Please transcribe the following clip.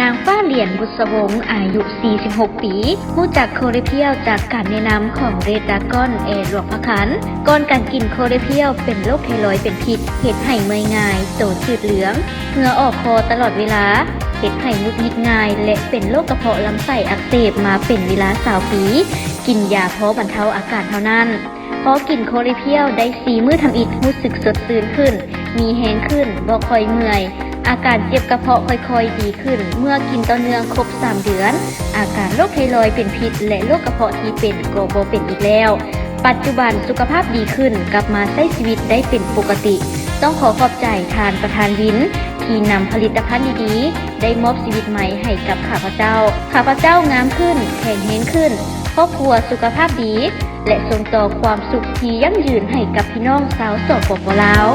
นางฟ้าเหรียญบุษวงอายุ 46 ปีรู้จักโคเรเพียวจากการแนะนำของเรดากอนเอหลวงพะคันก่อนการกินโคเรเพียวเป็นโรคไทรอยด์เป็นพิษเห็ดไห่เมยง่ายโตจืดเหลืองเหงื่อออกคอตลอดเวลาเห็ดไห่มุดยิดง่าย และเป็นโรคกระเพาะลำไส้อักเสบมาเป็นเวลาสาวปี กินยาเพาะบรรเทาอาการเท่านั้นพอกินโคเรเพียวได้สีมือทำอิดรู้สึกสดชื่นขึ้น มีแหงขึ้นบ่คอยเมื่อย อาการเจ็บกระเพาะค่อยๆดีขึ้น เมื่อกินต่อเนื่องครบ 3 เดือน อาการโรคไทรอยเป็นพิษ และโรคกระเพาะที่เป็นโก็บ่เป็นอีกแล้ว ปัจจุบันสุขภาพดีขึ้นกลับมาใช้ชีวิตได้เป็นปกติ ต้องขอขอบใจทานประธานวินที่นำผลิตภัณฑ์ดีๆ ได้มอบชีวิตใหม่ให้กับข้าพเจ้า ข้าพเจ้างามขึ้น แข็งแรงขึ้น ครอบครัวสุขภาพดี และส่งต่อความสุขที่ยั่งยืนให้กับพี่น้องสาวสปปลาว